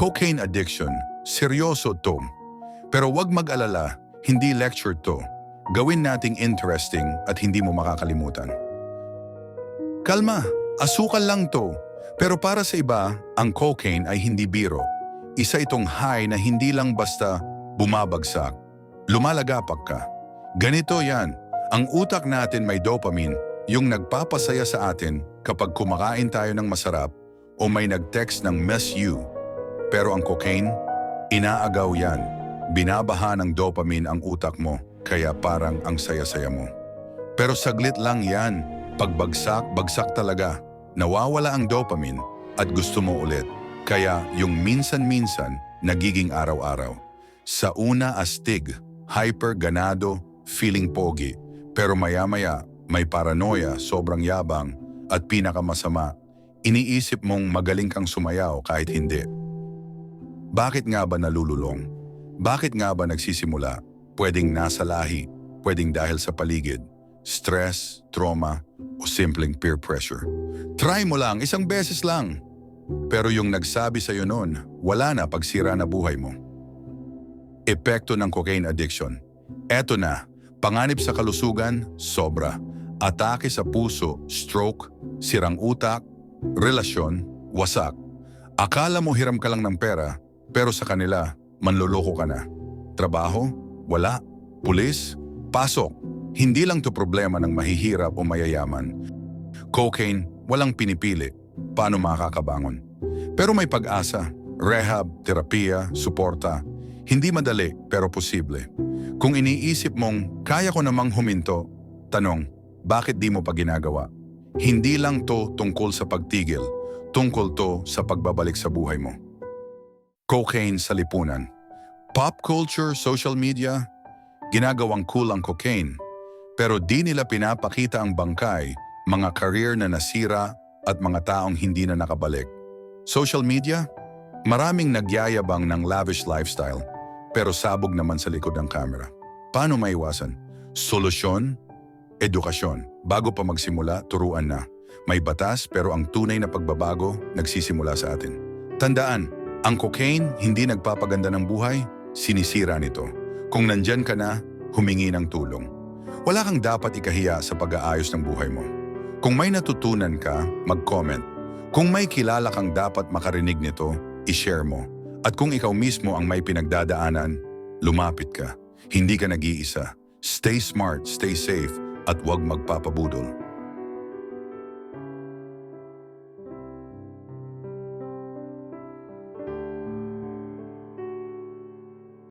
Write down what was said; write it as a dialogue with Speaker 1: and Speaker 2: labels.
Speaker 1: cocaine addiction, seryoso to. Pero wag mag-alala, hindi lecture to. Gawin nating interesting at hindi mo makakalimutan. Kalma, asukal lang to. Pero para sa iba, ang cocaine ay hindi biro. Isa itong high na hindi lang basta bumabagsak. Lumalagapak ka. Ganito yan. Ang utak natin may dopamine, yung nagpapasaya sa atin kapag kumakain tayo ng masarap o may nag-text ng miss you. Pero ang cocaine, inaagaw yan. Binabaha ng dopamine ang utak mo, kaya parang ang saya-saya mo. Pero saglit lang yan. Pagbagsak, bagsak talaga. Nawawala ang dopamine at gusto mo ulit. Kaya yung minsan-minsan, nagiging araw-araw. Sa una astig, hyper ganado, feeling pogi. Pero maya-maya, may paranoia, sobrang yabang, at pinakamasama, iniisip mong magaling kang sumayaw kahit hindi. Bakit nga ba nalululong? Bakit nga ba nagsisimula? Pwedeng nasa lahi, pwedeng dahil sa paligid, stress, trauma, o simpleng peer pressure. Try mo lang, isang beses lang. Pero yung nagsabi sa'yo noon, wala na pagsira na buhay mo. Epekto ng cocaine addiction. Eto na, panganib sa kalusugan, sobra. Atake sa puso, stroke, sirang utak, relasyon, wasak. Akala mo hiram ka lang ng pera, pero sa kanila, manloloko ka na. Trabaho? Wala. Pulis? Pasok. Hindi lang to problema ng mahihirap o mayayaman. Cocaine, walang pinipili. Paano makakabangon? Pero may pag-asa. Rehab, terapiya, suporta. Hindi madali pero posible. Kung iniisip mong kaya ko namang huminto, tanong, bakit di mo pa ginagawa? Hindi lang to tungkol sa pagtigil, tungkol to sa pagbabalik sa buhay mo. Cocaine sa lipunan. Pop culture, social media, ginagawang cool ang cocaine. Pero di nila pinapakita ang bangkay, mga career na nasira at mga taong hindi na nakabalik. Social media? Maraming nagyayabang ng lavish lifestyle, pero sabog naman sa likod ng camera. Paano maiwasan? Solusyon? Edukasyon. Bago pa magsimula, turuan na. May batas pero ang tunay na pagbabago nagsisimula sa atin. Tandaan, ang cocaine hindi nagpapaganda ng buhay, sinisira nito. Kung nandyan ka na, humingi ng tulong. Wala kang dapat ikahiya sa pag-aayos ng buhay mo. Kung may natutunan ka, mag-comment. Kung may kilala kang dapat makarinig nito, i-share mo. At kung ikaw mismo ang may pinagdadaanan, lumapit ka. Hindi ka nag-iisa. Stay smart, stay safe, at huwag magpapabudol.